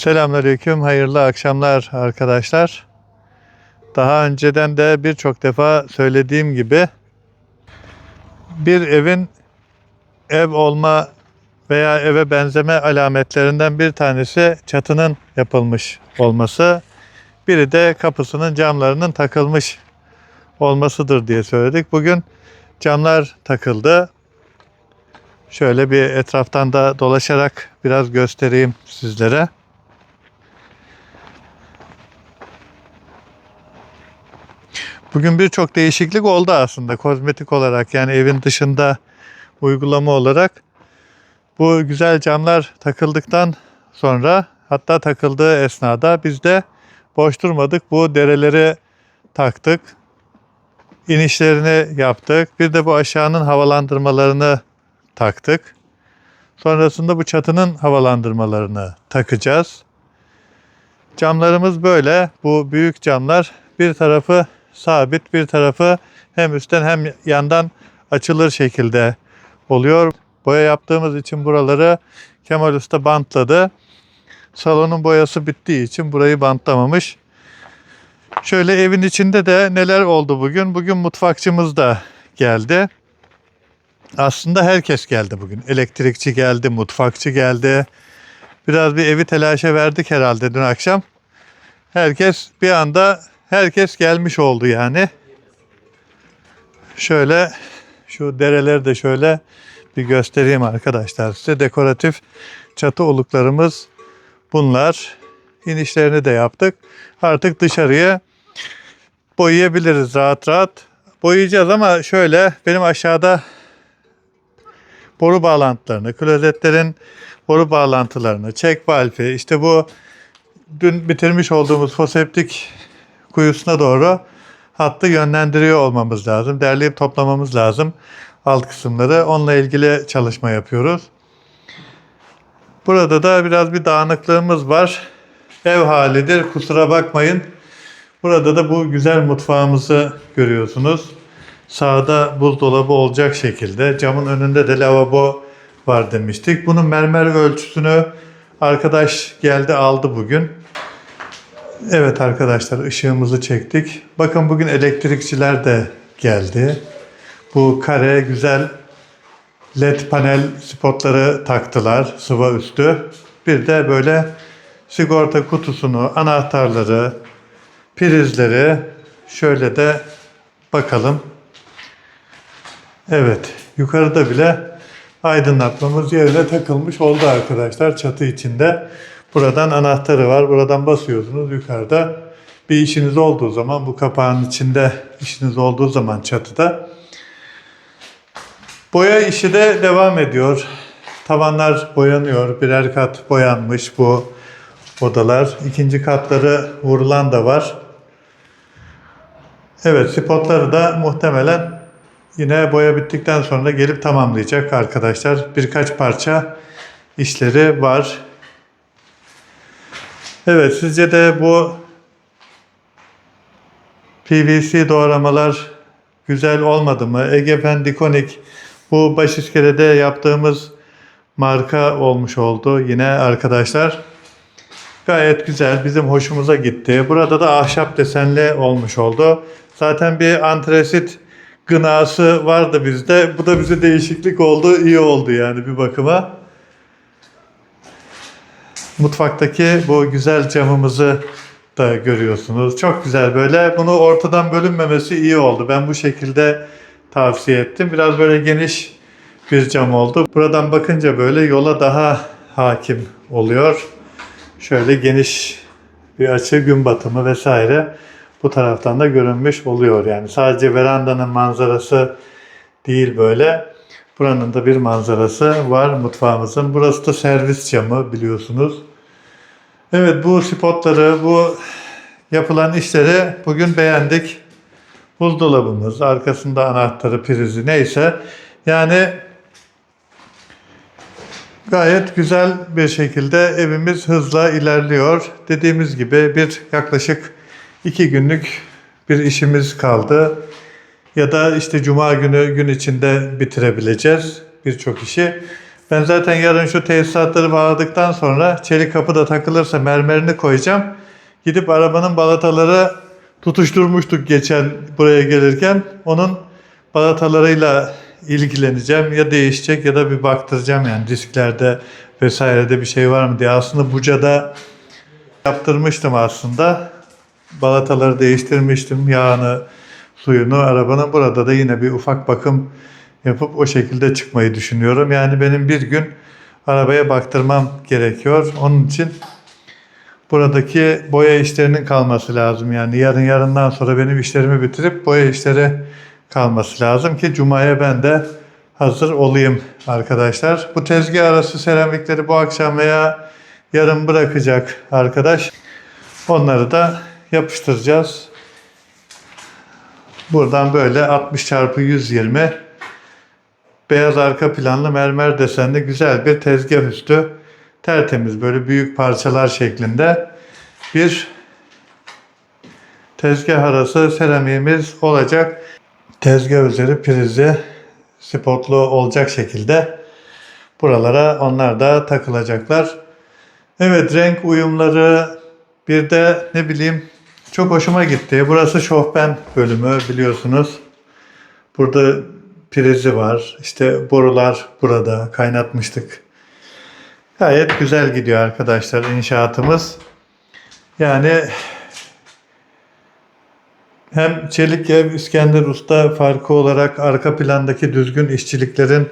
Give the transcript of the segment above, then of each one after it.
Selamünaleyküm, hayırlı akşamlar arkadaşlar. Daha önceden de birçok defa söylediğim gibi bir evin ev olma veya eve benzeme alametlerinden bir tanesi çatının yapılmış olması. Biri de kapısının camlarının takılmış olmasıdır diye söyledik. Bugün camlar takıldı. Şöyle bir etraftan da dolaşarak biraz göstereyim sizlere. Bugün birçok değişiklik oldu aslında kozmetik olarak yani evin dışında uygulama olarak. Bu güzel camlar takıldıktan sonra hatta takıldığı esnada biz de boş durmadık. Bu dereleri taktık. inişlerini yaptık. Bir de bu aşağının havalandırmalarını taktık. Sonrasında bu çatının havalandırmalarını takacağız. Camlarımız böyle. Bu büyük camlar bir tarafı sabit, bir tarafı hem üstten hem yandan açılır şekilde oluyor. Boya yaptığımız için buraları Kemal Usta bantladı. Salonun boyası bittiği için burayı bantlamamış. Şöyle evin içinde de neler oldu bugün? Bugün mutfakçımız da geldi. Aslında herkes geldi bugün. Elektrikçi geldi, mutfakçı geldi. Biraz bir evi telaşa verdik herhalde dün akşam. Herkes bir anda herkes gelmiş oldu yani. Şöyle şu dereleri de şöyle bir göstereyim arkadaşlar size. Dekoratif çatı oluklarımız bunlar. İnişlerini de yaptık. Artık dışarıya boyayabiliriz rahat rahat. Boyayacağız ama şöyle benim aşağıda boru bağlantılarını, klozetlerin boru bağlantılarını, çek valfi, işte bu dün bitirmiş olduğumuz foseptik kuyusuna doğru hattı yönlendiriyor olmamız lazım. Derleyip toplamamız lazım alt kısımları. Onunla ilgili çalışma yapıyoruz. Burada da biraz bir dağınıklığımız var. Ev halidir kusura bakmayın. Burada da bu güzel mutfağımızı görüyorsunuz. Sağda buzdolabı olacak şekilde. Camın önünde de lavabo var demiştik. Bunun mermer ölçüsünü arkadaş geldi aldı bugün. Evet arkadaşlar ışığımızı çektik. Bakın bugün elektrikçiler de geldi. Bu kare güzel led panel spotları taktılar sıva üstü. Bir de böyle sigorta kutusunu, anahtarları, prizleri şöyle de bakalım. Evet yukarıda bile aydınlatmamız yerine takılmış oldu arkadaşlar çatı içinde. Buradan anahtarı var. Buradan basıyorsunuz yukarıda. Bir işiniz olduğu zaman bu kapağın içinde işiniz olduğu zaman çatıda boya işi de devam ediyor. Tavanlar boyanıyor. Birer kat boyanmış bu odalar. İkinci katları vurulan da var. Evet spotları da muhtemelen yine boya bittikten sonra gelip tamamlayacak arkadaşlar. Birkaç parça işleri var. Evet sizce de bu PVC doğramalar güzel olmadı mı? Egefen Dikonik bu baş iskelede yaptığımız marka olmuş oldu yine arkadaşlar. Gayet güzel bizim hoşumuza gitti. Burada da ahşap desenli olmuş oldu. Zaten bir antresit gınası vardı bizde. Bu da bize değişiklik oldu. iyi oldu yani bir bakıma mutfaktaki bu güzel camımızı da görüyorsunuz. Çok güzel böyle. Bunu ortadan bölünmemesi iyi oldu. Ben bu şekilde tavsiye ettim. Biraz böyle geniş bir cam oldu. Buradan bakınca böyle yola daha hakim oluyor. Şöyle geniş bir açı, gün batımı vesaire bu taraftan da görünmüş oluyor. Yani sadece verandanın manzarası değil böyle. Buranın da bir manzarası var mutfağımızın. Burası da servis camı biliyorsunuz. Evet bu spotları, bu yapılan işleri bugün beğendik. Buzdolabımız, arkasında anahtarı, prizi neyse. Yani gayet güzel bir şekilde evimiz hızla ilerliyor. Dediğimiz gibi bir yaklaşık iki günlük bir işimiz kaldı. Ya da işte cuma günü gün içinde bitirebileceğiz birçok işi. Ben zaten yarın şu tesisatları bağladıktan sonra çelik kapı da takılırsa mermerini koyacağım. Gidip arabanın balataları tutuşturmuştuk geçen buraya gelirken. Onun balatalarıyla ilgileneceğim. Ya değişecek ya da bir baktıracağım yani disklerde vesairede bir şey var mı diye. Aslında Buca'da yaptırmıştım aslında. Balataları değiştirmiştim. Yağını, suyunu arabanın. Burada da yine bir ufak bakım yapıp o şekilde çıkmayı düşünüyorum. Yani benim bir gün arabaya baktırmam gerekiyor. Onun için buradaki boya işlerinin kalması lazım. Yani yarın yarından sonra benim işlerimi bitirip boya işleri kalması lazım ki Cuma'ya ben de hazır olayım arkadaşlar. Bu tezgah arası seramikleri bu akşam veya yarın bırakacak arkadaş. Onları da yapıştıracağız. Buradan böyle 60 çarpı 120 beyaz arka planlı mermer desenli güzel bir tezgah üstü. Tertemiz böyle büyük parçalar şeklinde bir tezgah arası seramiğimiz olacak. Tezgah üzeri prizi spotlu olacak şekilde buralara onlar da takılacaklar. Evet renk uyumları bir de ne bileyim çok hoşuma gitti. Burası şofben bölümü biliyorsunuz. Burada prizi var. İşte borular burada kaynatmıştık. Gayet güzel gidiyor arkadaşlar inşaatımız. Yani hem Çelik Ev İskender Usta farkı olarak arka plandaki düzgün işçiliklerin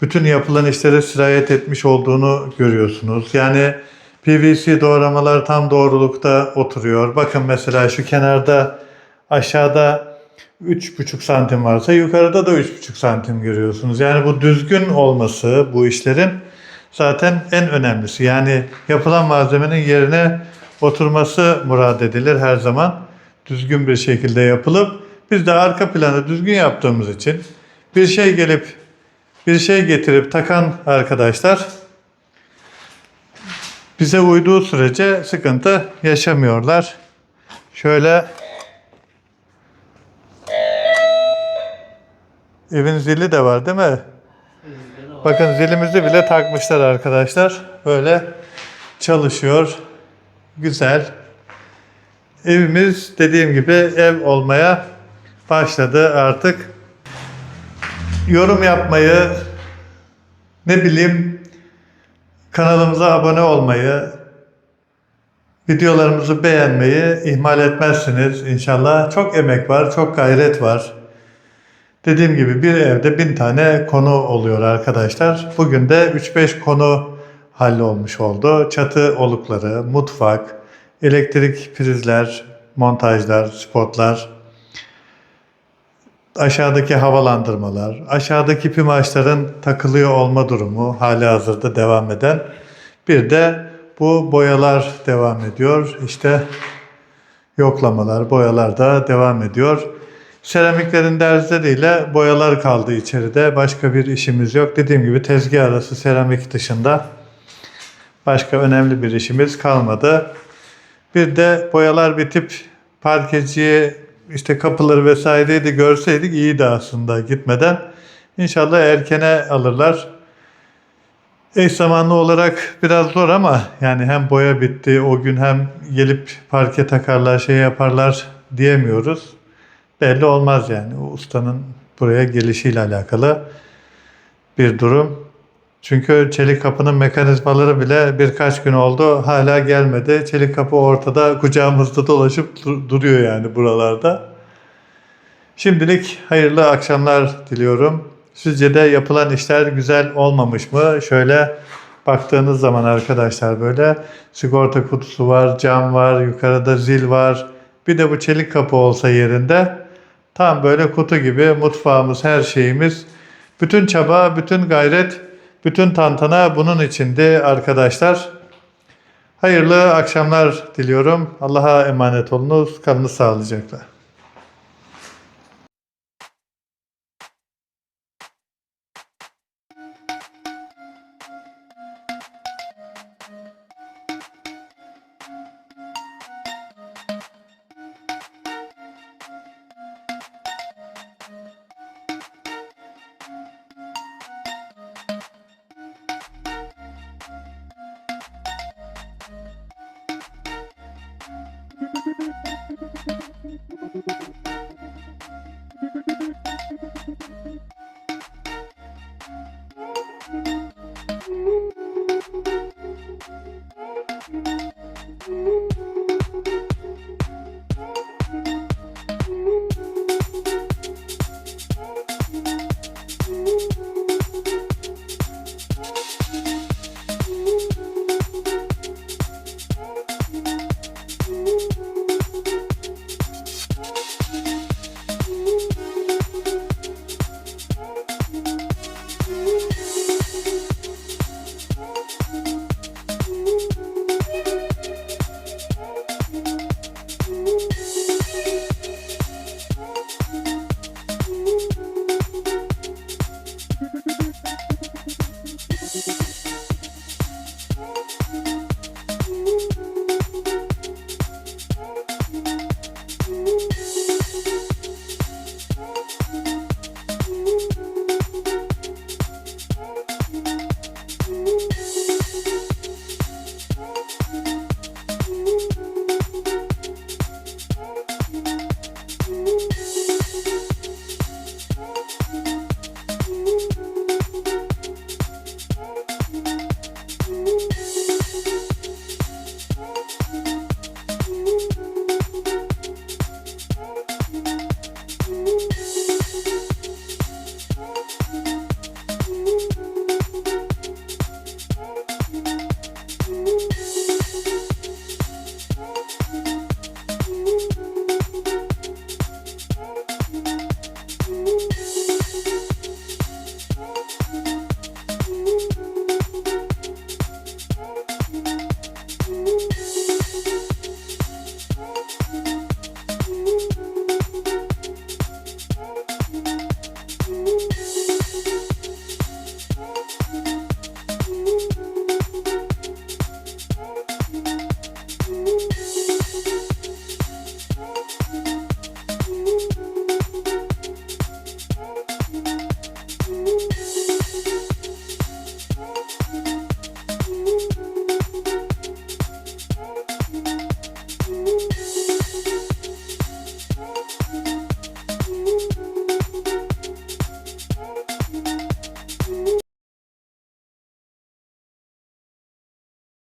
bütün yapılan işlere sirayet etmiş olduğunu görüyorsunuz. Yani PVC doğramalar tam doğrulukta oturuyor. Bakın mesela şu kenarda aşağıda 3,5 santim varsa yukarıda da 3,5 santim görüyorsunuz. Yani bu düzgün olması bu işlerin zaten en önemlisi. Yani yapılan malzemenin yerine oturması murad edilir her zaman. Düzgün bir şekilde yapılıp biz de arka planı düzgün yaptığımız için bir şey gelip bir şey getirip takan arkadaşlar bize uyduğu sürece sıkıntı yaşamıyorlar. Şöyle evin zili de var değil mi? Bakın zilimizi bile takmışlar arkadaşlar. Böyle çalışıyor. Güzel. Evimiz dediğim gibi ev olmaya başladı artık. Yorum yapmayı, ne bileyim kanalımıza abone olmayı, videolarımızı beğenmeyi ihmal etmezsiniz inşallah. Çok emek var, çok gayret var. Dediğim gibi bir evde bin tane konu oluyor arkadaşlar. Bugün de 3-5 konu hallolmuş oldu. Çatı olukları, mutfak, elektrik prizler, montajlar, spotlar, aşağıdaki havalandırmalar, aşağıdaki pimaçların takılıyor olma durumu hali hazırda devam eden. Bir de bu boyalar devam ediyor. İşte yoklamalar, boyalar da devam ediyor. Seramiklerin derzleriyle boyalar kaldı içeride. Başka bir işimiz yok. Dediğim gibi tezgah arası seramik dışında başka önemli bir işimiz kalmadı. Bir de boyalar bitip parkeciye işte kapıları vesaireyi de görseydik iyiydi aslında gitmeden. İnşallah erkene alırlar. Eş zamanlı olarak biraz zor ama yani hem boya bitti o gün hem gelip parke takarlar şey yaparlar diyemiyoruz. Belli olmaz yani o ustanın buraya gelişiyle alakalı bir durum. Çünkü çelik kapının mekanizmaları bile birkaç gün oldu hala gelmedi. Çelik kapı ortada kucağımızda dolaşıp dur- duruyor yani buralarda. Şimdilik hayırlı akşamlar diliyorum. Sizce de yapılan işler güzel olmamış mı? Şöyle baktığınız zaman arkadaşlar böyle sigorta kutusu var, cam var, yukarıda zil var. Bir de bu çelik kapı olsa yerinde tam böyle kutu gibi mutfağımız, her şeyimiz. Bütün çaba, bütün gayret, bütün tantana bunun içindi arkadaşlar. Hayırlı akşamlar diliyorum. Allah'a emanet olunuz. Kalınız sağlıcakla.